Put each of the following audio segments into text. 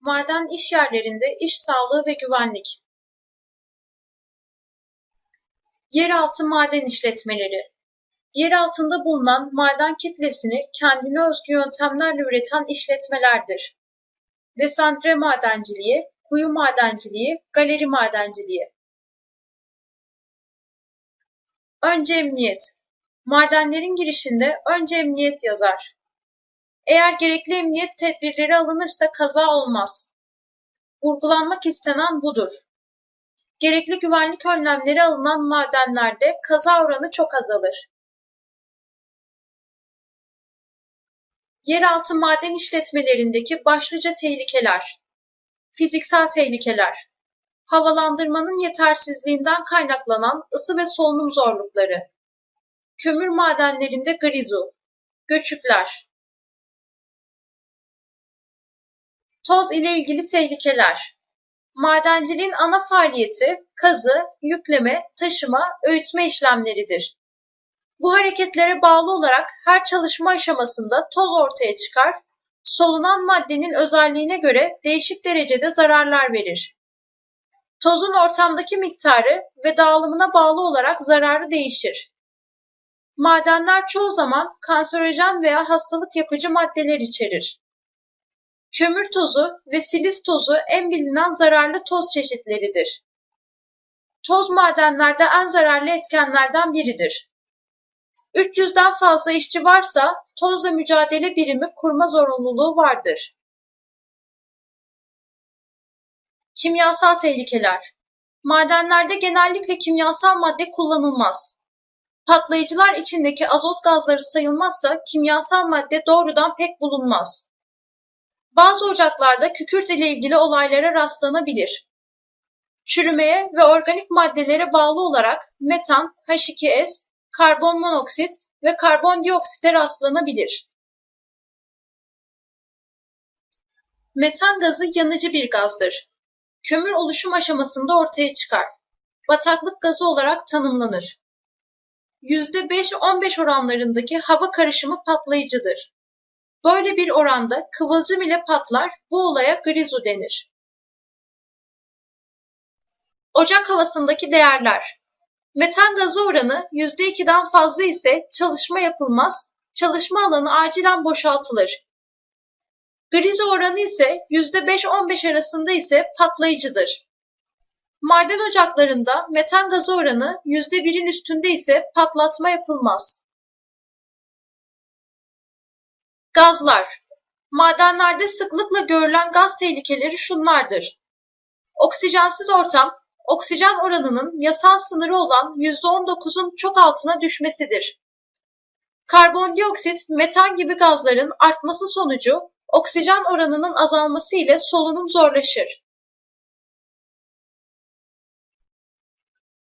Maden iş yerlerinde iş sağlığı ve güvenlik. Yeraltı maden işletmeleri. Yer altında bulunan maden kitlesini kendine özgü yöntemlerle üreten işletmelerdir. Desantre madenciliği, kuyu madenciliği, galeri madenciliği. Önce emniyet. Madenlerin girişinde önce emniyet yazar. Eğer gerekli emniyet tedbirleri alınırsa kaza olmaz. Vurgulanmak istenen budur. Gerekli güvenlik önlemleri alınan madenlerde kaza oranı çok azalır. Yeraltı maden işletmelerindeki başlıca tehlikeler. Fiziksel tehlikeler. Havalandırmanın yetersizliğinden kaynaklanan ısı ve solunum zorlukları. Kömür madenlerinde grizu. Göçükler. Toz ile ilgili tehlikeler. Madenciliğin ana faaliyeti kazı, yükleme, taşıma, öğütme işlemleridir. Bu hareketlere bağlı olarak her çalışma aşamasında toz ortaya çıkar, solunan maddenin özelliğine göre değişik derecede zararlar verir. Tozun ortamdaki miktarı ve dağılımına bağlı olarak zararı değişir. Madenler çoğu zaman kanserojen veya hastalık yapıcı maddeler içerir. Kömür tozu ve siliz tozu en bilinen zararlı toz çeşitleridir. Toz madenlerde en zararlı etkenlerden biridir. 300'den fazla işçi varsa tozla mücadele birimi kurma zorunluluğu vardır. Kimyasal tehlikeler Madenlerde genellikle kimyasal madde kullanılmaz. Patlayıcılar içindeki azot gazları sayılmazsa kimyasal madde doğrudan pek bulunmaz. Bazı ocaklarda kükürt ile ilgili olaylara rastlanabilir. Çürümeye ve organik maddelere bağlı olarak metan, H2S, karbon monoksit ve karbondioksite rastlanabilir. Metan gazı yanıcı bir gazdır. Kömür oluşum aşamasında ortaya çıkar. Bataklık gazı olarak tanımlanır. %5-15 oranlarındaki hava karışımı patlayıcıdır. Böyle bir oranda kıvılcım ile patlar, bu olaya grizu denir. Ocak havasındaki değerler Metan gazı oranı %2'den fazla ise çalışma yapılmaz, çalışma alanı acilen boşaltılır. Grizo oranı ise %5-15 arasında ise patlayıcıdır. Maden ocaklarında metan gazı oranı %1'in üstünde ise patlatma yapılmaz. Gazlar Madenlerde sıklıkla görülen gaz tehlikeleri şunlardır. Oksijensiz ortam, oksijen oranının yasal sınırı olan %19'un çok altına düşmesidir. Karbondioksit, metan gibi gazların artması sonucu oksijen oranının azalması ile solunum zorlaşır.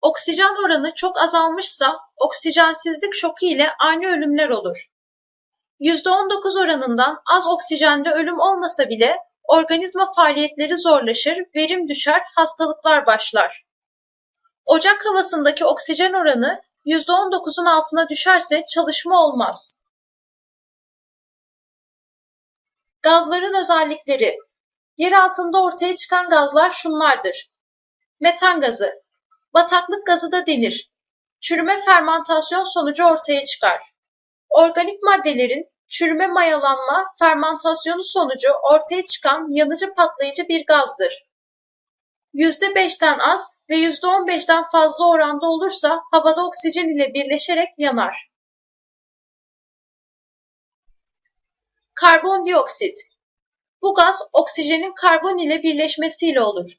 Oksijen oranı çok azalmışsa oksijensizlik şoku ile ani ölümler olur. %19 oranından az oksijende ölüm olmasa bile organizma faaliyetleri zorlaşır, verim düşer, hastalıklar başlar. Ocak havasındaki oksijen oranı %19'un altına düşerse çalışma olmaz. Gazların özellikleri Yer altında ortaya çıkan gazlar şunlardır. Metan gazı, bataklık gazı da denir. Çürüme fermantasyon sonucu ortaya çıkar. Organik maddelerin çürüme mayalanma fermentasyonu sonucu ortaya çıkan yanıcı patlayıcı bir gazdır. %5'ten az ve %15'den fazla oranda olursa havada oksijen ile birleşerek yanar. Karbondioksit Bu gaz oksijenin karbon ile birleşmesiyle olur.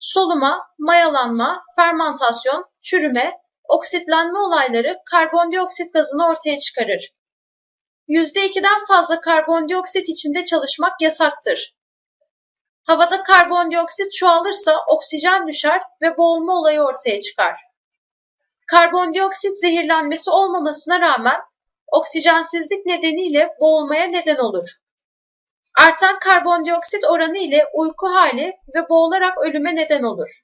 Soluma, mayalanma, fermantasyon, çürüme, oksitlenme olayları karbondioksit gazını ortaya çıkarır. %2'den fazla karbondioksit içinde çalışmak yasaktır. Havada karbondioksit çoğalırsa oksijen düşer ve boğulma olayı ortaya çıkar. Karbondioksit zehirlenmesi olmamasına rağmen oksijensizlik nedeniyle boğulmaya neden olur. Artan karbondioksit oranı ile uyku hali ve boğularak ölüme neden olur.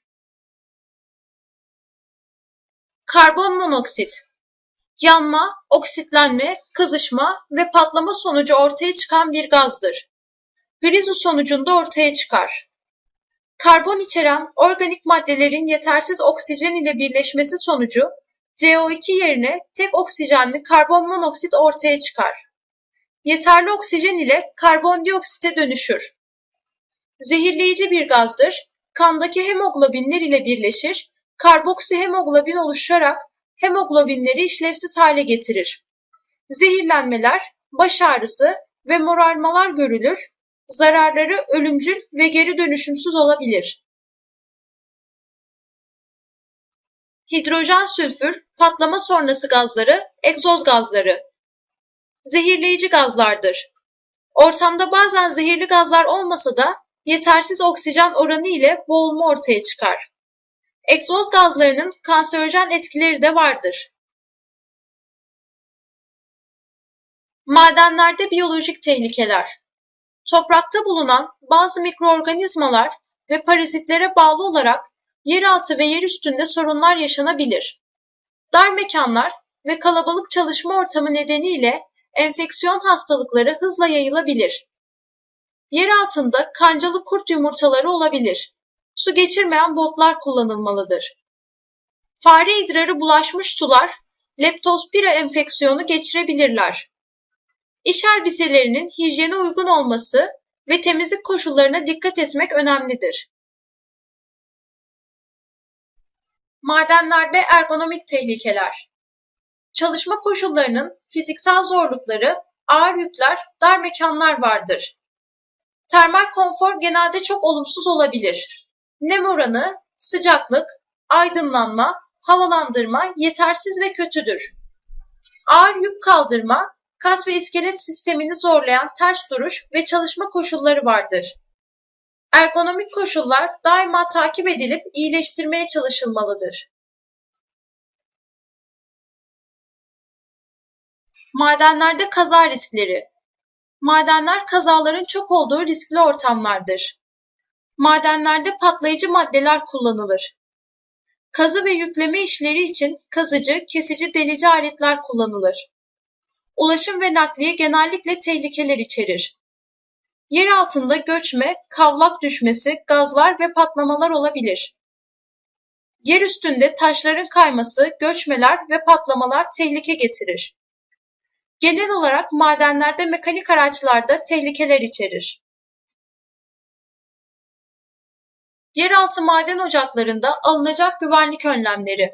Karbon monoksit yanma, oksitlenme, kızışma ve patlama sonucu ortaya çıkan bir gazdır. Grizu sonucunda ortaya çıkar. Karbon içeren organik maddelerin yetersiz oksijen ile birleşmesi sonucu CO2 yerine tek oksijenli karbon monoksit ortaya çıkar. Yeterli oksijen ile karbondioksite dönüşür. Zehirleyici bir gazdır. Kandaki hemoglobinler ile birleşir, karboksihemoglobin oluşarak hemoglobinleri işlevsiz hale getirir. Zehirlenmeler, baş ağrısı ve morarmalar görülür, zararları ölümcül ve geri dönüşümsüz olabilir. Hidrojen sülfür patlama sonrası gazları egzoz gazları. Zehirleyici gazlardır. Ortamda bazen zehirli gazlar olmasa da yetersiz oksijen oranı ile boğulma ortaya çıkar. Egzoz gazlarının kanserojen etkileri de vardır. Madenlerde biyolojik tehlikeler Toprakta bulunan bazı mikroorganizmalar ve parazitlere bağlı olarak yeraltı ve yer üstünde sorunlar yaşanabilir. Dar mekanlar ve kalabalık çalışma ortamı nedeniyle enfeksiyon hastalıkları hızla yayılabilir. Yer altında kancalı kurt yumurtaları olabilir. Su geçirmeyen botlar kullanılmalıdır. Fare idrarı bulaşmış sular leptospira enfeksiyonu geçirebilirler. İş elbiselerinin hijyene uygun olması ve temizlik koşullarına dikkat etmek önemlidir. Madenlerde ergonomik tehlikeler Çalışma koşullarının fiziksel zorlukları, ağır yükler, dar mekanlar vardır. Termal konfor genelde çok olumsuz olabilir. Nem oranı, sıcaklık, aydınlanma, havalandırma yetersiz ve kötüdür. Ağır yük kaldırma, kas ve iskelet sistemini zorlayan ters duruş ve çalışma koşulları vardır. Ergonomik koşullar daima takip edilip iyileştirmeye çalışılmalıdır. Madenlerde kaza riskleri Madenler kazaların çok olduğu riskli ortamlardır. Madenlerde patlayıcı maddeler kullanılır. Kazı ve yükleme işleri için kazıcı, kesici, delici aletler kullanılır. Ulaşım ve nakliye genellikle tehlikeler içerir. Yer altında göçme, kavlak düşmesi, gazlar ve patlamalar olabilir. Yer üstünde taşların kayması, göçmeler ve patlamalar tehlike getirir. Genel olarak madenlerde mekanik araçlarda tehlikeler içerir. Yeraltı maden ocaklarında alınacak güvenlik önlemleri.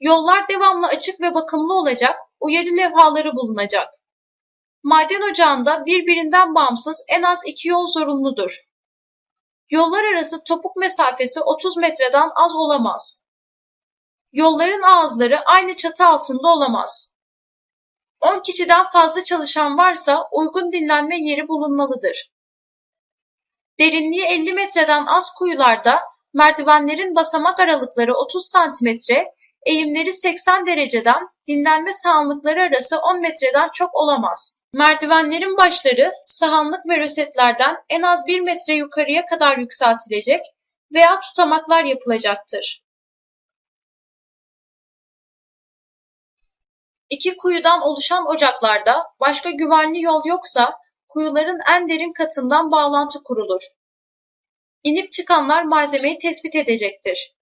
Yollar devamlı açık ve bakımlı olacak, uyarı levhaları bulunacak. Maden ocağında birbirinden bağımsız en az iki yol zorunludur. Yollar arası topuk mesafesi 30 metreden az olamaz. Yolların ağızları aynı çatı altında olamaz. 10 kişiden fazla çalışan varsa uygun dinlenme yeri bulunmalıdır. Derinliği 50 metreden az kuyularda merdivenlerin basamak aralıkları 30 santimetre, eğimleri 80 dereceden, dinlenme sahanlıkları arası 10 metreden çok olamaz. Merdivenlerin başları sahanlık ve rösetlerden en az 1 metre yukarıya kadar yükseltilecek veya tutamaklar yapılacaktır. İki kuyudan oluşan ocaklarda başka güvenli yol yoksa kuyuların en derin katından bağlantı kurulur. İnip çıkanlar malzemeyi tespit edecektir.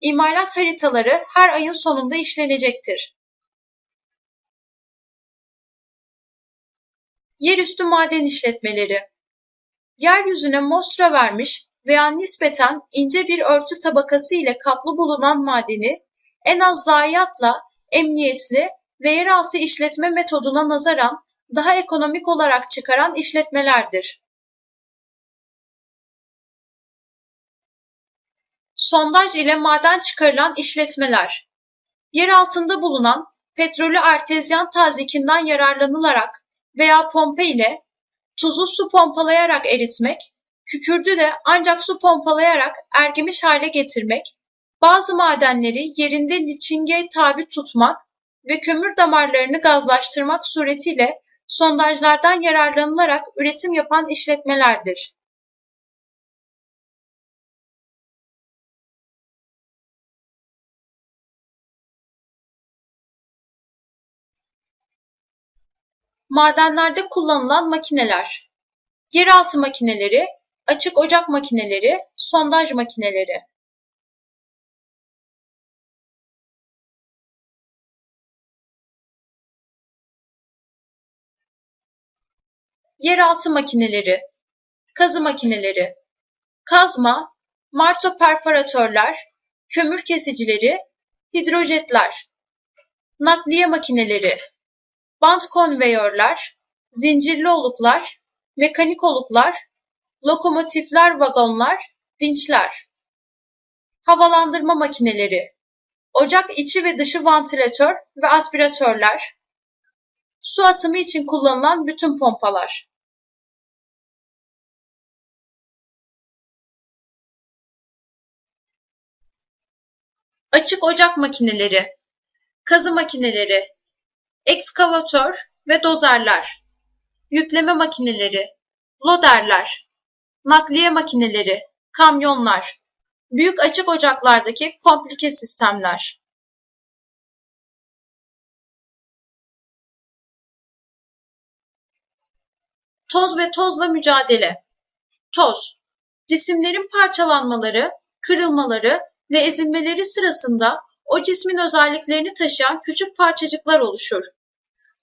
İmalat haritaları her ayın sonunda işlenecektir. Yerüstü maden işletmeleri Yeryüzüne mostra vermiş veya nispeten ince bir örtü tabakası ile kaplı bulunan madeni en az zayiatla, emniyetli ve yeraltı işletme metoduna nazaran daha ekonomik olarak çıkaran işletmelerdir. Sondaj ile maden çıkarılan işletmeler Yer altında bulunan petrolü artezyan tazikinden yararlanılarak veya pompa ile tuzu su pompalayarak eritmek, kükürdü de ancak su pompalayarak ergimiş hale getirmek, bazı madenleri yerinde liçingey tabi tutmak ve kömür damarlarını gazlaştırmak suretiyle sondajlardan yararlanılarak üretim yapan işletmelerdir. Madenlerde kullanılan makineler yeraltı makineleri, açık ocak makineleri, sondaj makineleri. Yeraltı makineleri, kazı makineleri, kazma, marto perforatörler, kömür kesicileri, hidrojetler, nakliye makineleri, bant konveyörler, zincirli oluklar, mekanik oluklar, lokomotifler, vagonlar, vinçler, havalandırma makineleri, ocak içi ve dışı vantilatör ve aspiratörler, su atımı için kullanılan bütün pompalar. Açık ocak makineleri, kazı makineleri, ekskavatör ve dozerler, yükleme makineleri, loderler, nakliye makineleri, kamyonlar, büyük açık ocaklardaki komplike sistemler. Toz ve tozla mücadele. Toz, cisimlerin parçalanmaları, kırılmaları ve ezilmeleri sırasında o cismin özelliklerini taşıyan küçük parçacıklar oluşur.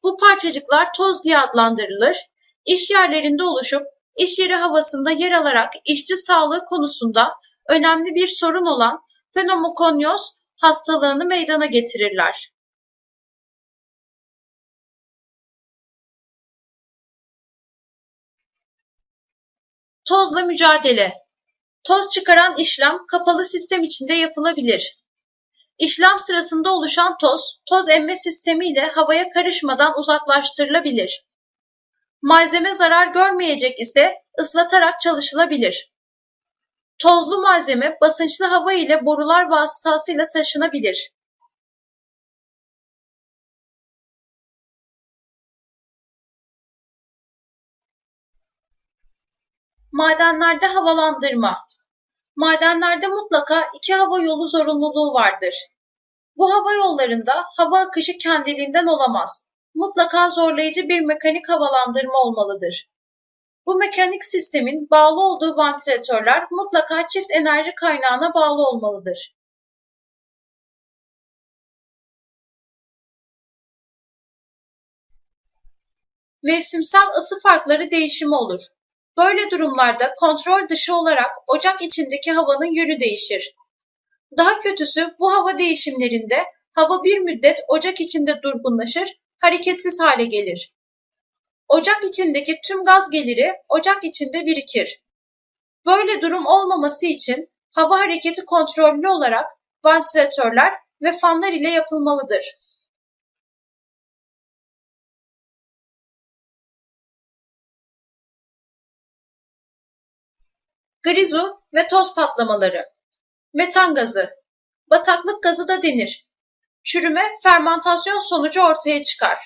Bu parçacıklar toz diye adlandırılır. İş yerlerinde oluşup iş yeri havasında yer alarak işçi sağlığı konusunda önemli bir sorun olan pneumokonyoz hastalığını meydana getirirler. Tozla mücadele Toz çıkaran işlem kapalı sistem içinde yapılabilir. İşlem sırasında oluşan toz, toz emme sistemi ile havaya karışmadan uzaklaştırılabilir. Malzeme zarar görmeyecek ise ıslatarak çalışılabilir. Tozlu malzeme basınçlı hava ile borular vasıtasıyla taşınabilir. Madenlerde havalandırma Madenlerde mutlaka iki hava yolu zorunluluğu vardır. Bu hava yollarında hava akışı kendiliğinden olamaz. Mutlaka zorlayıcı bir mekanik havalandırma olmalıdır. Bu mekanik sistemin bağlı olduğu vantilatörler mutlaka çift enerji kaynağına bağlı olmalıdır. Mevsimsel ısı farkları değişimi olur. Böyle durumlarda kontrol dışı olarak ocak içindeki havanın yönü değişir. Daha kötüsü bu hava değişimlerinde hava bir müddet ocak içinde durgunlaşır, hareketsiz hale gelir. Ocak içindeki tüm gaz geliri ocak içinde birikir. Böyle durum olmaması için hava hareketi kontrollü olarak vantilatörler ve fanlar ile yapılmalıdır. Grizu ve toz patlamaları. Metan gazı. Bataklık gazı da denir. Çürüme, fermantasyon sonucu ortaya çıkar.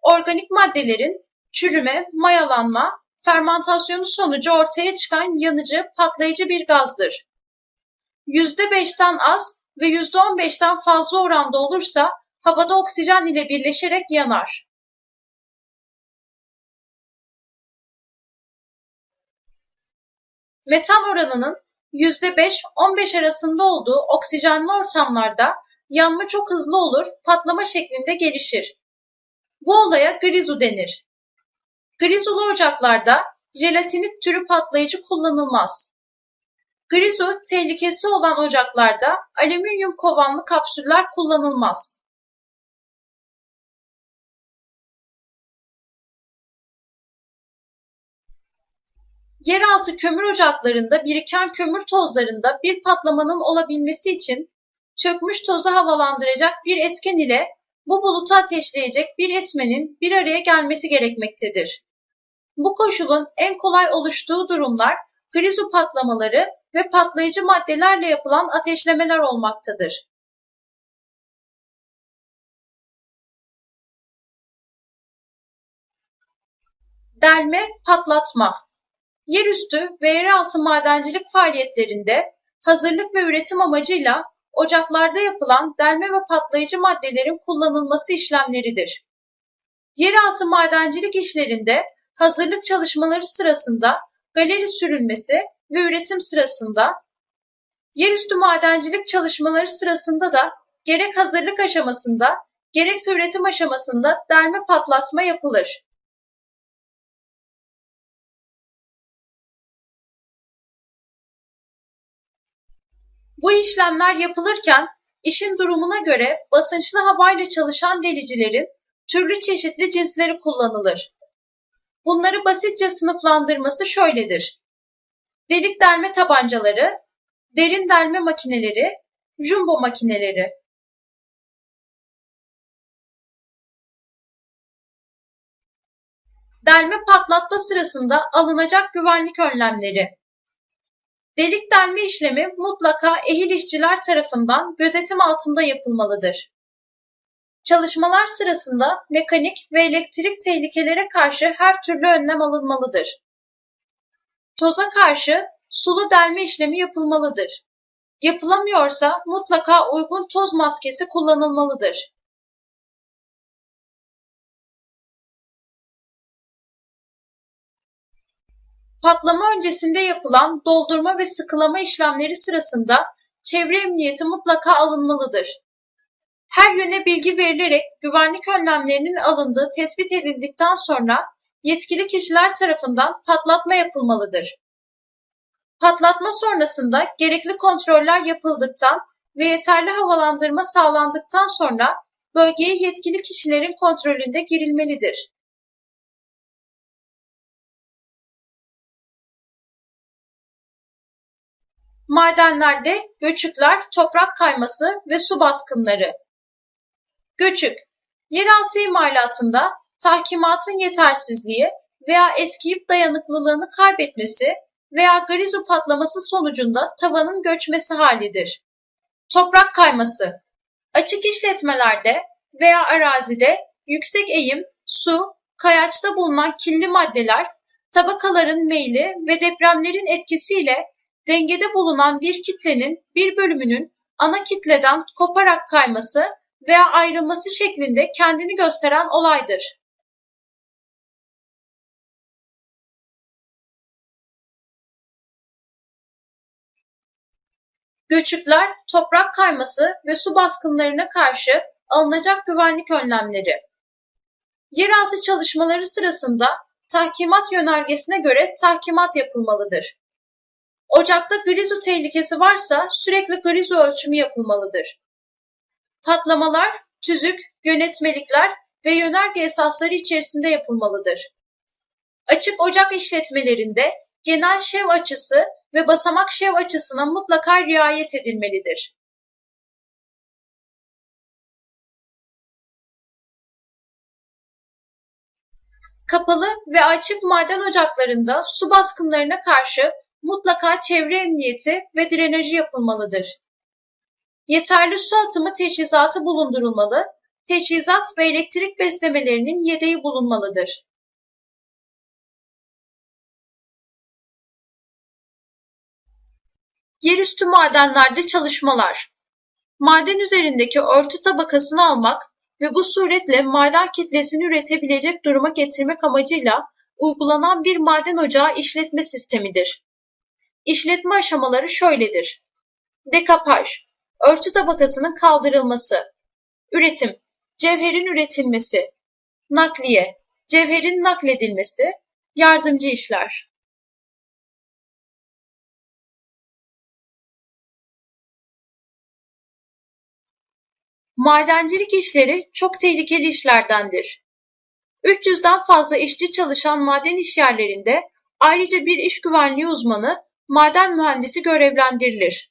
Organik maddelerin çürüme, mayalanma, fermantasyonu sonucu ortaya çıkan yanıcı, patlayıcı bir gazdır. %5'ten az ve %15'ten fazla oranda olursa havada oksijen ile birleşerek yanar. Metan oranının %5-15 arasında olduğu oksijenli ortamlarda yanma çok hızlı olur, patlama şeklinde gelişir. Bu olaya grizu denir. Grizulu ocaklarda jelatinit türü patlayıcı kullanılmaz. Grizu tehlikesi olan ocaklarda alüminyum kovanlı kapsüller kullanılmaz. Yeraltı kömür ocaklarında biriken kömür tozlarında bir patlamanın olabilmesi için çökmüş tozu havalandıracak bir etken ile bu bulutu ateşleyecek bir etmenin bir araya gelmesi gerekmektedir. Bu koşulun en kolay oluştuğu durumlar grizu patlamaları ve patlayıcı maddelerle yapılan ateşlemeler olmaktadır. Delme, patlatma Yerüstü ve yeraltı madencilik faaliyetlerinde hazırlık ve üretim amacıyla ocaklarda yapılan delme ve patlayıcı maddelerin kullanılması işlemleridir. Yeraltı madencilik işlerinde hazırlık çalışmaları sırasında, galeri sürülmesi ve üretim sırasında, yerüstü madencilik çalışmaları sırasında da gerek hazırlık aşamasında gerekse üretim aşamasında delme patlatma yapılır. Bu işlemler yapılırken işin durumuna göre basınçlı havayla çalışan delicilerin türlü çeşitli cinsleri kullanılır. Bunları basitçe sınıflandırması şöyledir. Delik delme tabancaları, derin delme makineleri, jumbo makineleri. Delme patlatma sırasında alınacak güvenlik önlemleri. Delik delme işlemi mutlaka ehil işçiler tarafından gözetim altında yapılmalıdır. Çalışmalar sırasında mekanik ve elektrik tehlikelere karşı her türlü önlem alınmalıdır. Toza karşı sulu delme işlemi yapılmalıdır. Yapılamıyorsa mutlaka uygun toz maskesi kullanılmalıdır. Patlama öncesinde yapılan doldurma ve sıkılama işlemleri sırasında çevre emniyeti mutlaka alınmalıdır. Her yöne bilgi verilerek güvenlik önlemlerinin alındığı tespit edildikten sonra yetkili kişiler tarafından patlatma yapılmalıdır. Patlatma sonrasında gerekli kontroller yapıldıktan ve yeterli havalandırma sağlandıktan sonra bölgeye yetkili kişilerin kontrolünde girilmelidir. Madenlerde göçükler, toprak kayması ve su baskınları. Göçük, yeraltı imalatında tahkimatın yetersizliği veya eskiyip dayanıklılığını kaybetmesi veya grizu patlaması sonucunda tavanın göçmesi halidir. Toprak kayması, açık işletmelerde veya arazide yüksek eğim, su, kayaçta bulunan kirli maddeler, tabakaların meyli ve depremlerin etkisiyle dengede bulunan bir kitlenin bir bölümünün ana kitleden koparak kayması veya ayrılması şeklinde kendini gösteren olaydır. Göçükler, toprak kayması ve su baskınlarına karşı alınacak güvenlik önlemleri. Yeraltı çalışmaları sırasında tahkimat yönergesine göre tahkimat yapılmalıdır. Ocakta grizu tehlikesi varsa sürekli grizu ölçümü yapılmalıdır. Patlamalar, tüzük, yönetmelikler ve yönerge esasları içerisinde yapılmalıdır. Açık ocak işletmelerinde genel şev açısı ve basamak şev açısına mutlaka riayet edilmelidir. Kapalı ve açık maden ocaklarında su baskınlarına karşı mutlaka çevre emniyeti ve drenajı yapılmalıdır. Yeterli su atımı teçhizatı bulundurulmalı, teçhizat ve elektrik beslemelerinin yedeği bulunmalıdır. Yerüstü madenlerde çalışmalar Maden üzerindeki örtü tabakasını almak ve bu suretle maden kitlesini üretebilecek duruma getirmek amacıyla uygulanan bir maden ocağı işletme sistemidir. İşletme aşamaları şöyledir: Dekapaj, örtü tabakasının kaldırılması. Üretim, cevherin üretilmesi. Nakliye, cevherin nakledilmesi. Yardımcı işler. Madencilik işleri çok tehlikeli işlerdendir. 300'den fazla işçi çalışan maden işyerlerinde ayrıca bir iş güvenliği uzmanı maden mühendisi görevlendirilir.